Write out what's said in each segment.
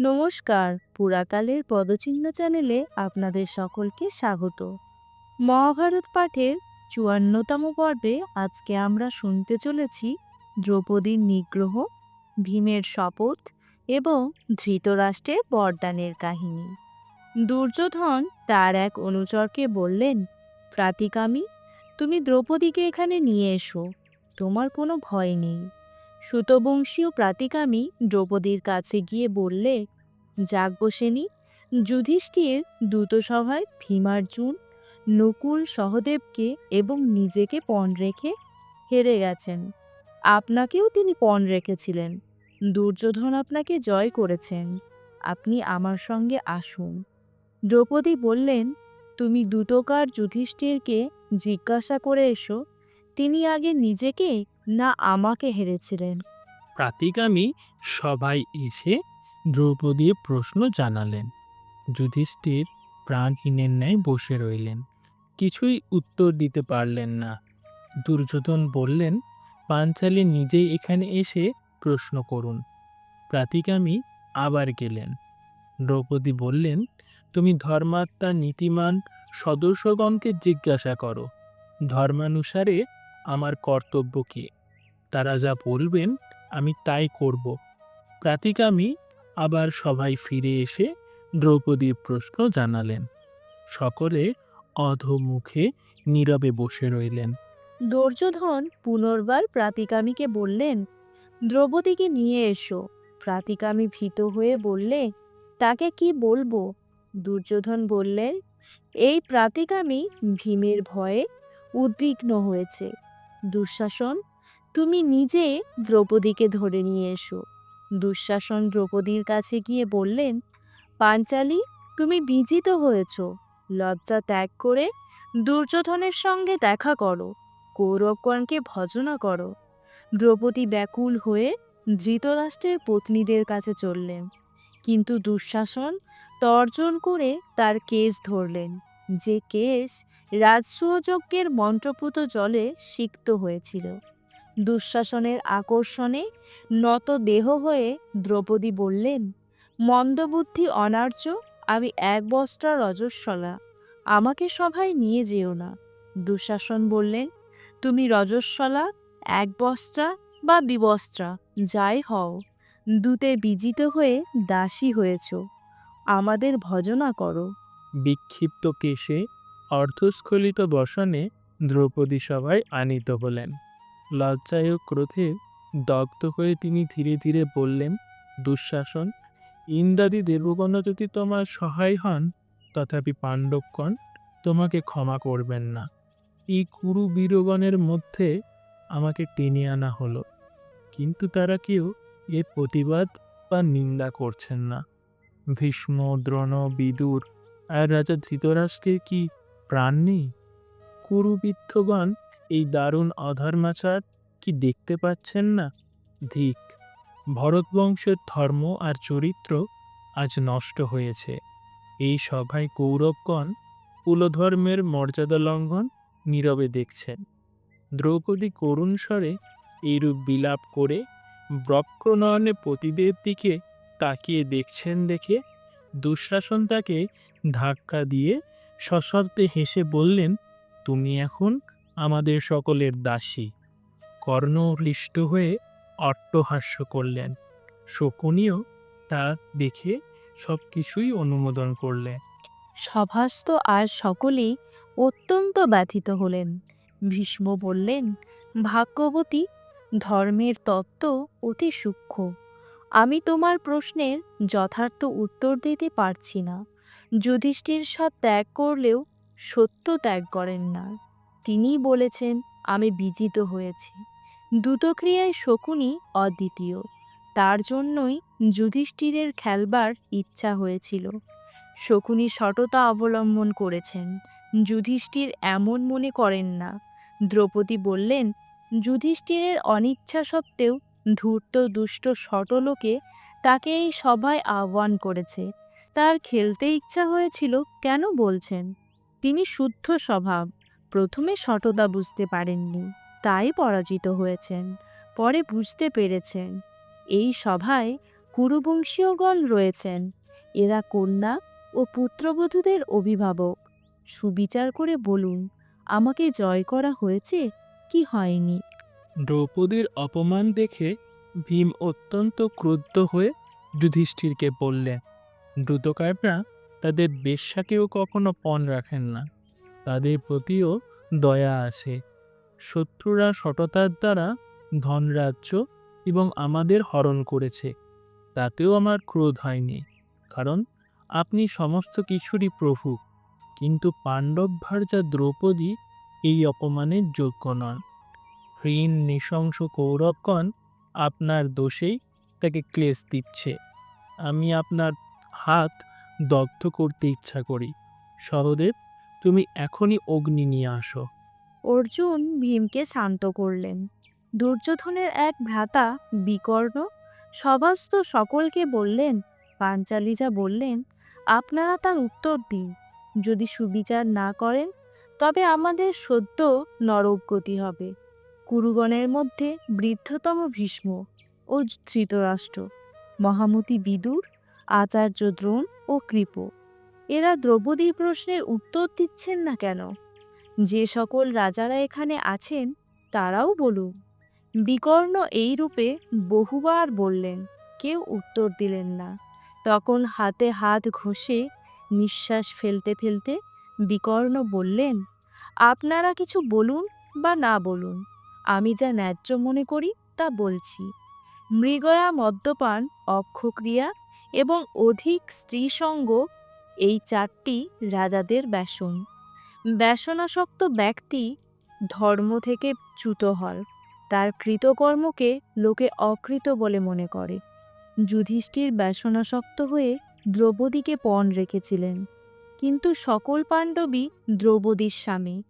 নমস্কার। পুরাকালের পদচিহ্ন চ্যানেলে আপনাদের সকলকে স্বাগত। মহাভারত পাঠের চুয়ান্নতম পর্বে আজকে আমরা শুনতে চলেছি দ্রৌপদীর নিগ্রহ, ভীমের শপথ এবং ধৃতরাষ্ট্রের বরদানের কাহিনী। দুর্যোধন তার এক অনুচরকে বললেন, প্রাতিকামী, তুমি দ্রৌপদীকে এখানে নিয়ে এসো। তোমার কোনো ভয় নেই। সুতবংশীয় প্রাতিকামী দ্রৌপদীর কাছে গিয়ে বললে যাজ্ঞসেনী যুধিষ্ঠির দূতসভায় ভীমার্জুন নকুল সহদেবকে এবং নিজেকে পণ রেখে হেরে গেছেন। আপনাকেও তিনি পণ রেখেছিলেন। দুর্যোধন আপনাকে জয় করেছেন। আপনি আমার সঙ্গে আসুন। দ্রৌপদী বললেন, তুমি দুটোকার যুধিষ্ঠিরকে জিজ্ঞাসা করে এসো। তিনি আগে নিজেকে না আমাকে হেরেছিলেন। প্রাতিগামী সবাই এসে দ্রৌপদীর প্রশ্ন জানালেন। যুধিষ্ঠির প্রাণ প্রাণহীনের ন্যায় বসে রইলেন। কিছুই উত্তর দিতে পারলেন না। দুর্যোধন বললেন, পাঞ্চালী নিজেই এখানে এসে প্রশ্ন করুন প্রাতিগামী আবার গেলেন। দ্রৌপদী বললেন, তুমি ধর্মাত্মা নীতিমান সদস্যগণকে জিজ্ঞাসা করো। ধর্মানুসারে আমার কর্তব্য কী? তারা যা বলবেন, আমি তাই করব। প্রাতিকামী আবার সবাই ফিরে এসে দ্রৌপদীর প্রশ্ন জানালেন। সকলে অধোমুখে নীরবে বসে রইলেন। দুর্যোধন পুনর্বার প্রাতিকামীকে বললেন, দ্রৌপদীকে নিয়ে এসো। প্রাতিকামী ভীত হয়ে বললে, তাকে কি বলব? দুর্যোধন বললেন, এই প্রাতিকামী ভীমের ভয়ে উদ্বিগ্ন হয়েছে। দুঃশাসন, তুমি নিজে দ্রৌপদীকে ধরে নিয়ে এসো। দুঃশাসন দ্রৌপদীর কাছে গিয়ে বললেন, পাঞ্চালী, তুমি বিজিত হয়েছ। লজ্জা ত্যাগ করে দুর্যোধনের সঙ্গে দেখা করো, কৌরবগণকে ভজনা করো। দ্রৌপদী ব্যাকুল হয়ে ধৃতরাষ্ট্রের পত্নীদের কাছে চললেন। কিন্তু দুঃশাসন তর্জন করে তার কেস ধরলেন। যে কেস রাজসূয়যজ্ঞের মন্ত্রপুত জলে সিক্ত হয়েছিল। দুঃশাসনের আকর্ষণে নত দেহ হয়ে দ্রৌপদী বললেন, মন্দবুদ্ধি অনার্য, আমি এক বস্ত্রা রজস্বলা, আমাকে সভায় নিয়ে যেও না। দুঃশাসন বললেন, তুমি রজস্বলা, এক বস্ত্রা বা বিবস্ত্রা যাই হও, দূতে বিজিত হয়ে দাসী হয়েছ, আমাদের ভজনা করো। বিক্ষিপ্ত কেশে অর্ধস্খলিত বসনে দ্রৌপদী সভায় আনিত হলেন। লজ্জায় ক্রোধে দগ্ধ হয়ে তিনি ধীরে ধীরে বললেন, দুঃশাসন, ইন্দ্রাদি দেবগণ যদি তোমার সহায় হন, তথাপি পাণ্ডবগণ তোমাকে ক্ষমা করবেন না। এই কুরু বীরগণের মধ্যে আমাকে টেনে আনা হলো, কিন্তু তারা কেউ এর প্রতিবাদ বা নিন্দা করছেন না। ভীষ্ম, দ্রোণ, বিদুর আর রাজা ধৃতরাষ্ট্রের কি প্রাণ? নেই কুরুবিদ্ধগণ এই দারুণ অধর্মাচার কি দেখতে পাচ্ছেন না? ধিক ভরতবংশের ধর্ম আর চরিত্র আজ নষ্ট হয়েছে। এই সভায় কৌরবগণ কুলধর্মের মর্যাদা লঙ্ঘন নীরবে দেখছেন। দ্রৌপদী করুণ স্বরে এইরূপ বিলাপ করে বক্রনয়নে পতিদের দিকে তাকিয়ে দেখছেন দেখে দুঃশাসন তাকে ধাক্কা দিয়ে সশব্দে হেসে বললেন, তুমি এখন আমাদের সকলের দাসী। কর্ণ হৃষ্ট হয়ে অট্টহাস্য করলেন। শকুনিও তা দেখে সব কিছুই অনুমোদন করলেন। সভাস্থ আর সকলেই অত্যন্ত ব্যথিত হলেন। ভীষ্ম বললেন, ভাগ্যবতী, ধর্মের তত্ত্ব অতি সূক্ষ্ম। আমি তোমার প্রশ্নের যথার্থ উত্তর দিতে পারছি না। যুধিষ্ঠির সাথ ত্যাগ করলেও সত্য ত্যাগ করেন না। তিনিই বলেছেন, আমি বিজিত হয়েছি। দ্রুতক্রিয়ায় শকুনি অদ্বিতীয়। তার জন্যই যুধিষ্ঠিরের খেলবার ইচ্ছা হয়েছিল। শকুনি সততা অবলম্বন করেছেন। যুধিষ্ঠির এমন মনে করেন না। দ্রৌপদী বললেন, যুধিষ্ঠিরের অনিচ্ছা সত্ত্বেও ধূর্ত দুষ্ট শটলোকে তাকে এই সভায় আহ্বান করেছে। তার খেলতে ইচ্ছা হয়েছিল কেন বলছেন? তিনি শুদ্ধ স্বভাব। প্রথমে সততা বুঝতে পারেননি। তাই পরাজিত হয়েছেন। পরে বুঝতে পেরেছেন। এই সভায় কুরুবংশীয়গণ রয়েছেন। এরা কন্যা ও পুত্রবধূদের অভিভাবক। সুবিচার করে বলুন, আমাকে জয় করা হয়েছে কি হয়নি? দ্রৌপদীর অপমান দেখে ভীম অত্যন্ত ক্রুদ্ধ হয়ে যুধিষ্ঠিরকে বললেন দ্রুতকাররা তাদের বেশ্যাকেও কখনো পণ রাখেন না। তাদের প্রতিও দয়া আছে। শত্রুরা সততার দ্বারা ধনরাজ্য এবং আমাদের হরণ করেছে। তাতেও আমার ক্রোধ হয়নি, কারণ আপনি সমস্ত কিছুরই প্রভু। কিন্তু পাণ্ডব ভার্যা দ্রৌপদী, এই অপমানের যোগ্য নন। হীন, নৃশংস কৌরবগণ আপনার দোষেই তাকে ক্লেশ দিচ্ছে। আমি আপনার হাত দগ্ধ করতে ইচ্ছা করি। সহদেব, তুমি এখনই অগ্নি নিয়ে আসো। অর্জুন ভীমকে শান্ত করলেন। দুর্যোধনের এক ভ্রাতা, বিকর্ণ, সভাস্থ সকলকে বললেন, পাঞ্চালী যা বললেন, আপনারা তার উত্তর দিন। যদি সুবিচার না করেন, তবে আমাদের সদ্য নরকগতি হবে। কুরুগণের মধ্যে বৃদ্ধতম ভীষ্ম ও ধৃতরাষ্ট্র। মহামতি বিদুর আচার্য দ্রোণ ও কৃপ। এরা দ্রৌপদীর প্রশ্নের উত্তর দিচ্ছেন না কেন? যে সকল রাজারা এখানে আছেন, তারাও বলুন। বিকর্ণ এই রূপে বহুবার বললেন, কেউ উত্তর দিলেন না। তখন হাতে হাত ঘষে, নিঃশ্বাস ফেলতে ফেলতে বিকর্ণ বললেন, আপনারা কিছু বলুন বা না বলুন। আমি যা ন্যায্য মনে করি তা বলছি। মৃগয়া মদ্যপান, অক্ষক্রিয়া এবং অধিক স্ত্রীসঙ্গ, এই চারটি রাজাদের ব্যসন। ব্যসনাসক্ত ব্যক্তি ধর্ম থেকে চ্যুত হয় তার কৃতকর্মকে লোকে অকৃত বলে মনে করে। যুধিষ্ঠির ব্যসনাসক্ত হয়ে দ্রৌপদীকে পণ রেখেছিলেন। কিন্তু সকল পাণ্ডবই দ্রৌপদীর স্বামী।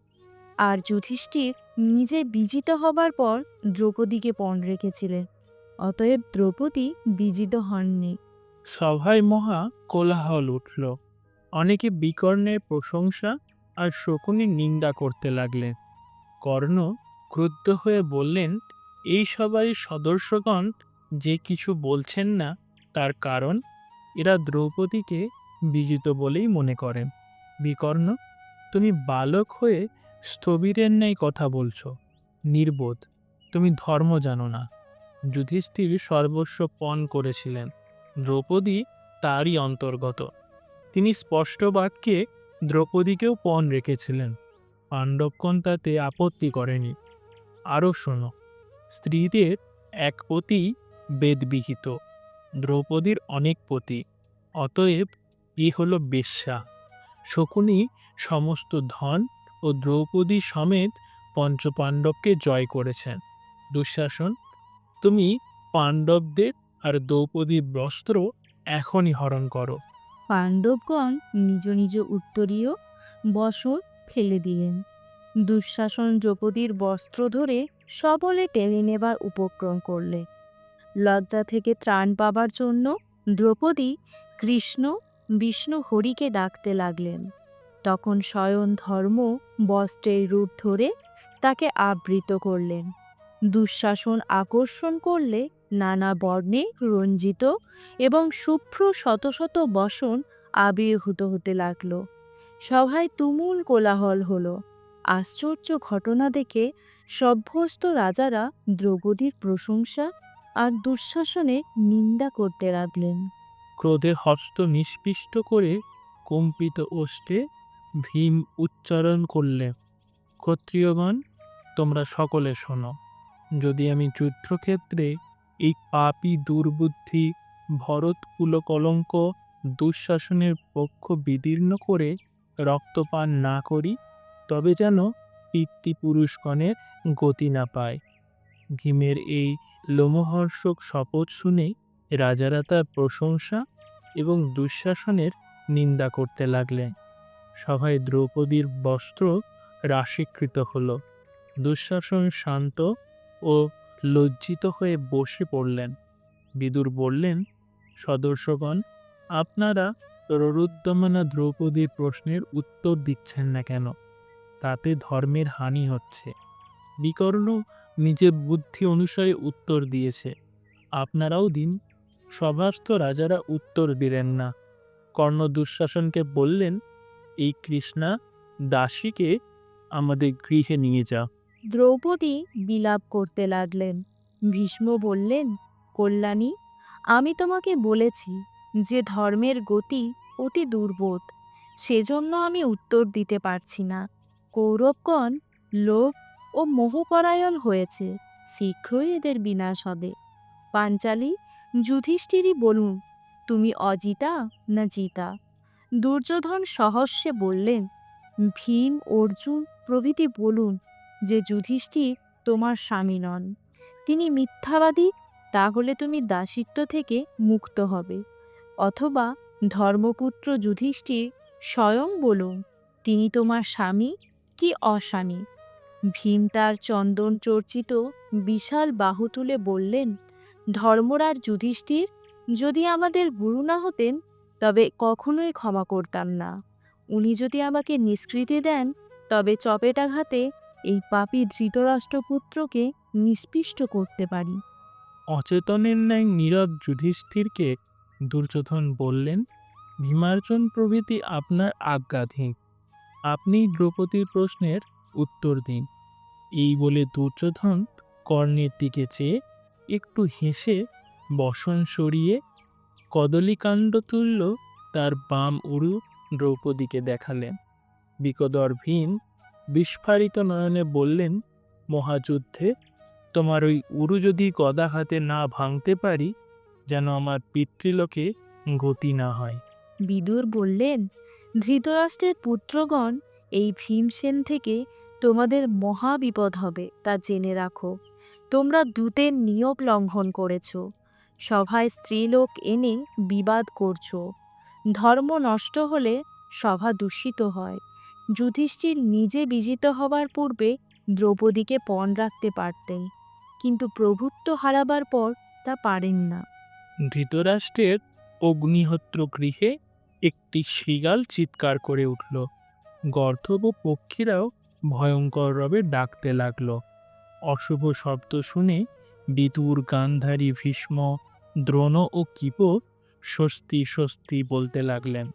আর যুধিষ্ঠির নিজে বিজিত হবার পর দ্রৌপদীকে পণ রেখেছিলেন। অতএব দ্রৌপদী বিজিত হননি। সভায় মহা কোলাহল উঠল। অনেকে বিকর্ণের প্রশংসা আর শকুনির নিন্দা করতে লাগলেন কর্ণ ক্রুদ্ধ হয়ে বললেন, এই সবারই সদস্যগণ যে কিছু বলছেন না, তার কারণ এরা দ্রৌপদীকে বিজিত বলেই মনে করেন বিকর্ণ, তুমি বালক হয়ে স্থবিরের ন্যায় কথা বলছ। নির্বোধ, তুমি ধর্ম জানো না। যুধিষ্ঠির সর্বস্ব পণ করেছিলেন। দ্রৌপদী তারই অন্তর্গত। তিনি স্পষ্ট বাক্যে দ্রৌপদীকেও পণ রেখেছিলেন। পাণ্ডবগণ তাতে আপত্তি করেনি। আরও শোনো, স্ত্রীদের এক পতি বেদবিহিত, দ্রৌপদীর অনেক পতি, অতএব ই হল বেশ্যা। শকুনি সমস্ত ধন ও দ্রৌপদী সমেত পঞ্চপাণ্ডবকে জয় করেছেন। দুঃশাসন, তুমি পাণ্ডবদের আর দ্রৌপদীর বস্ত্র এখনই হরণ করো। পাণ্ডবগণ নিজ নিজ উত্তরীয় বসর ফেলে দিলেন। দুঃশাসন দ্রৌপদীর বস্ত্র ধরে সবলে টেনে নেবার উপক্রম করলে। লজ্জা থেকে ত্রাণ পাবার জন্য দ্রৌপদী কৃষ্ণ, বিষ্ণু হরিকে ডাকতে লাগলেন। তখন স্বয়ং ধর্ম বস্ত্রের রূপ ধরে তাকে আবৃত করলেন। দুঃশাসন আকর্ষণ করলে নানা বর্ণে রঞ্জিত এবং শুভ্র শত শত বসন আবির্ভূত হতে লাগল। সভায় তুমুল কোলাহল হলো। আশ্চর্য ঘটনা দেখে সভ্যস্ত রাজারা দ্রৌপদীর প্রশংসা আর দুঃশাসনে নিন্দা করতে লাগলেন। ক্রোধে হস্ত নিষ্পিষ্ট করে কম্পিত ওষ্ঠে ভীম উচ্চারণ করলে, ক্ষত্রিয়গণ, তোমরা সকলে শোনো, যদি আমি যুদ্ধক্ষেত্রে এই পাপি দুর্বুদ্ধি ভরত কুলকলঙ্ক দুঃশাসনের পক্ষ বিদীর্ণ করে রক্তপান না করি, তবে যেন পিতৃপুরুষগণের গতি না পায়। ভীমের এই লোমহর্ষক শপথ শুনে রাজারা তার প্রশংসা এবং দুঃশাসনের নিন্দা করতে লাগলেন। সভায় দ্রৌপদীর বস্ত্র রাশীকৃত হল। দুঃশাসন শান্ত ও লজ্জিত হয়ে বসে পড়লেন। বিদুর বললেন, সদস্যগণ, আপনারা ররুদ্যমানা দ্রৌপদীর প্রশ্নের উত্তর দিচ্ছেন না কেন? তাতে ধর্মের হানি হচ্ছে। বিকর্ণ নিজের বুদ্ধি অনুসারে উত্তর দিয়েছে। আপনারাও দিন। সভাস্থ রাজারা উত্তর দিলেন না। কর্ণ দুঃশাসনকে বললেন, এই কৃষ্ণা, দাসীকে আমাদের গৃহে নিয়ে যা। দ্রৌপদী বিলাপ করতে লাগলেন। ভীষ্ম বললেন, কল্যাণী, আমি তোমাকে বলেছি যে ধর্মের গতি অতি দুর্বোধ, সেজন্য আমি উত্তর দিতে পারছি না। কৌরবগণ লোভ ও মোহপরায়ণ হয়েছে, শীঘ্রই এদের বিনাশ হবে। পাঞ্চালী, যুধিষ্ঠিরই বলুন, তুমি অজিতা না জিতা? দুর্যোধন সহস্যে বললেন, ভীম, অর্জুন প্রভৃতি বলুন যে যুধিষ্ঠির তোমার স্বামী নন। তিনি মিথ্যাবাদী, তাহলে তুমি দাসিত্ব থেকে মুক্ত হবে। অথবা ধর্মপুত্র যুধিষ্ঠির স্বয়ং বলুন, তিনি তোমার স্বামী কি অস্বামী? ভীম তার চন্দন চর্চিত বিশাল বাহু তুলে বললেন ধর্মরার যুধিষ্ঠির, যদি আমাদের গুরু না হতেন, তবে কখনোই ক্ষমা করতাম না। উনি যদি আমাকে নিষ্কৃতি দেন, তবে চপেটাঘাতে এই পাপী ধৃতরাষ্ট্রপুত্রকে নিষ্পিষ্ট করতে পারি। অচেতনের ন্যায় নীরব যুধিষ্ঠিরকে দুর্যোধন বললেন, ভীমার্জন প্রভৃতি আপনার আজ্ঞাধীন। আপনি দ্রৌপদীর প্রশ্নের উত্তর দিন। এই বলে দুর্যোধন কর্ণের দিকে চেয়ে একটু হেসে বসন সরিয়ে কদলীকাণ্ড তুল্য তার বাম উড়ু দ্রৌপদীকে দেখালেন। বিকদর ভীম বিস্ফারিত নয়নে বললেন, মহাযুদ্ধে তোমার ওই উরু যদি গদা হাতে না ভাঙতে পারি, যেন আমার পিতৃলোকে গতি না হয়। বিদুর বললেন, ধৃতরাষ্ট্রের পুত্রগণ, এই ভীমসেন থেকে তোমাদের মহা বিপদ হবে, তা জেনে রাখো। তোমরা দূতের নিয়ম লঙ্ঘন করেছ, সভায় স্ত্রীলোক এনে বিবাদ করছ। ধর্ম নষ্ট হলে সভা দূষিত হয়। যুধিষ্ঠির নিজে বিজিত হবার পূর্বে দ্রৌপদীকে পণ রাখতে পারতেন, কিন্তু প্রভুত্ব হারাবার পর তা পারেন না। ধৃতরাষ্ট্রের অগ্নিহোত্র গৃহে একটি শৃগাল চিৎকার করে উঠল। গর্ধব পক্ষীরাও ভয়ঙ্কর রবে ডাকতে লাগল। অশুভ শব্দ শুনে বিতুর গান্ধারী, ভীষ্ম, দ্রোণ ও কিপ স্বস্তি স্বস্তি বলতে লাগলেন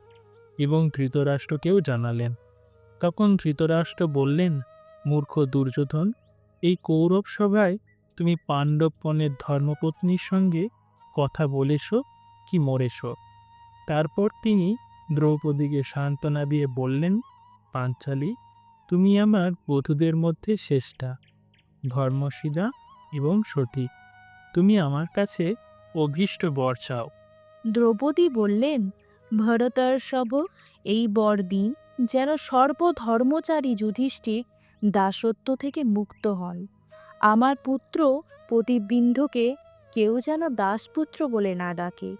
এবং ধৃতরাষ্ট্রকেও জানালেন। তখন ধৃতরাষ্ট্র বললেন, মূর্খ দুর্যোধন, এই কৌরব সভায় তুমি পাণ্ডবপণের ধর্মপত্নীর সঙ্গে কথা বলেছ, কি মরেছ? তারপর তিনি দ্রৌপদীকে সান্ত্বনা দিয়ে বললেন, পাঞ্চালী, তুমি আমার বধূদের মধ্যে শ্রেষ্ঠা ধর্মশীলা এবং সতী, তুমি আমার কাছে অভীষ্ট বর চাও। দ্রৌপদী বললেন ভরতর্ষভ এই বরদিন যেন সর্বধর্মচারী যুধিষ্ঠির দাসত্ব থেকে মুক্ত হন। আমার পুত্র প্রতিবিন্ধকে কেউ যেন দাসপুত্র বলে না ডাকে।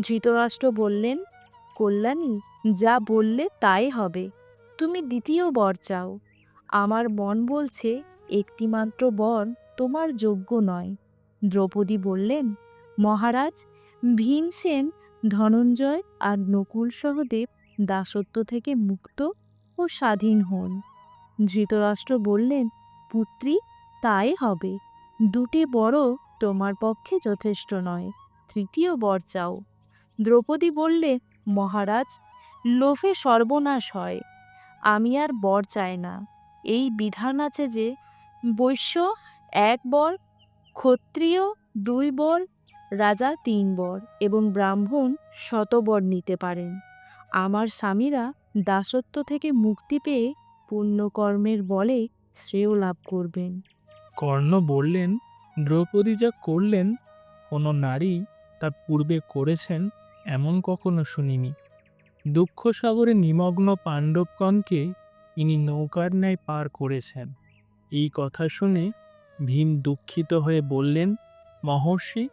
ধৃতরাষ্ট্র বললেন, কল্যাণী, যা বললে তাই হবে। তুমি দ্বিতীয় বর চাও। আমার মন বলছে, একটিমাত্র বর তোমার যোগ্য নয়। দ্রৌপদী বললেন, মহারাজ, ভীমসেন, ধনঞ্জয় আর নকুল সহদেব দাসত্ব থেকে মুক্ত ও স্বাধীন হন। ধৃতরাষ্ট্র বললেন, পুত্রী, তাই হবে। দুটি বড় তোমার পক্ষে যথেষ্ট নয়, তৃতীয় বর চাও। দ্রৌপদী বললে মহারাজ, লোভে সর্বনাশ হয়। আমি আর বর চাই না। এই বিধান আছে যে, বৈশ্য এক বর, ক্ষত্রিয় দুই বর, রাজা তিন বর এবং ব্রাহ্মণ শতবর নিতে পারেন। আমার স্বামীরা দাসত্ব থেকে মুক্তি পেয়ে পুণ্যকর্মের বলে শ্রেয় লাভ করবেন। কর্ণ বললেন, দ্রৌপদী যা করলেন, কোনো নারী তা পূর্বে করেছেন এমন কখনো শুনিনি। দুঃখ সাগরে নিমগ্ন পাণ্ডবগণকে ইনি নৌকার ন্যায় পার করেছেন। এই কথা শুনে ভীম দুঃখিত হয়ে বললেন, মহর্ষি,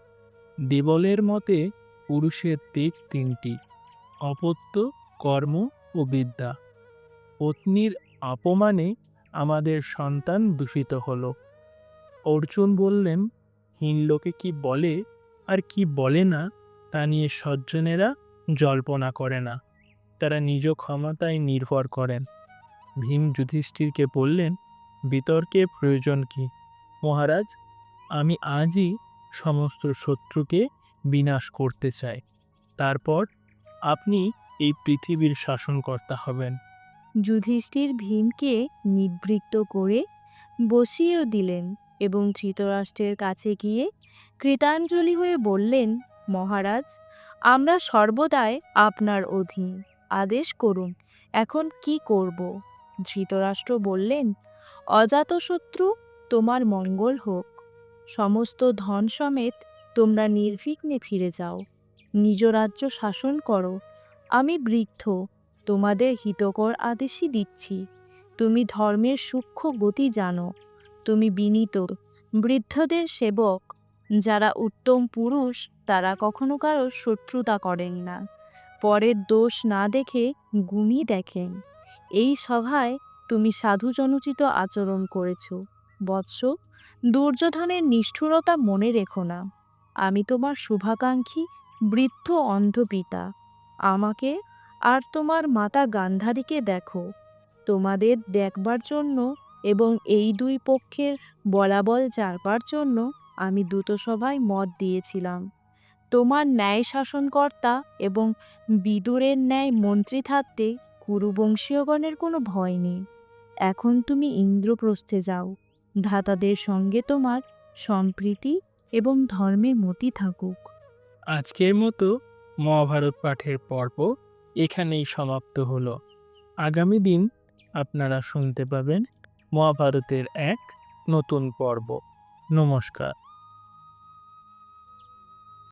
দেবলের মতে পুরুষের তেজ তিনটি। অপত্য, কর্ম ও বিদ্যা। পত্নীর অপমানে আমাদের সন্তান দূষিত হলো। অর্জুন বললেন, হীন লোকে কি বলে আর কি বলে না, তা নিয়ে সজ্জনেরা জল্পনা করে না। তারা নিজ ক্ষমতায় নির্ভর করেন। ভীম যুধিষ্ঠিরকে বললেন বিতর্কের প্রয়োজন কি? মহারাজ, আমি আজই সমস্ত শত্রুকে বিনাশ করতে চাই। তারপর আপনি এই পৃথিবীর শাসনকর্তা হবেন। যুধিষ্ঠির ভীমকে নিবৃত্ত করে বসিয়েও দিলেন এবং ধৃতরাষ্ট্রের কাছে গিয়ে কৃতাঞ্জলি হয়ে বললেন, মহারাজ, আমরা সর্বদাই আপনার অধীন। আদেশ করুন, এখন কি করব? ধৃতরাষ্ট্র বললেন, অজাতশত্রু তোমার মঙ্গল হোক। সমস্ত ধন সমেত তোমরা নির্বিঘ্নে ফিরে যাও। নিজ রাজ্য শাসন করো। আমি বৃদ্ধ, তোমাদের হিতকর আদেশই দিচ্ছি। তুমি ধর্মের সূক্ষ্ম গতি জানো। তুমি বিনীত, বৃদ্ধদের সেবক। যারা উত্তম পুরুষ, তারা কখনো কারও শত্রুতা করেন না। পরের দোষ না দেখে গুণই দেখেন। এই সভায় তুমি সাধুজনোচিত আচরণ করেছ। বৎস, দুর্যোধনের নিষ্ঠুরতা মনে রেখো না। আমি তোমার শুভাকাঙ্ক্ষী বৃদ্ধ অন্ধ পিতা আমাকে আর তোমার মাতা গান্ধারীকে দেখো। তোমাদের দেখবার জন্য এবং এই দুই পক্ষের বলাবল জানবার জন্য আমি দ্রুতসভায় মত দিয়েছিলাম। তোমার ন্যায় শাসনকর্তা এবং বিদুরের ন্যায় মন্ত্রী থাকতে কুরুবংশীয়গণের কোনো ভয় নেই। এখন তুমি ইন্দ্রপ্রস্থে যাও। ভ্রাতাদের সঙ্গে তোমার সম্প্রীতি এবং ধর্মের মতি থাকুক। আজকের মতো মহাভারত পাঠের পর্ব এখানেই সমাপ্ত হল। আগামী দিন আপনারা শুনতে পাবেন মহাভারতের এক নতুন পর্ব। নমস্কার।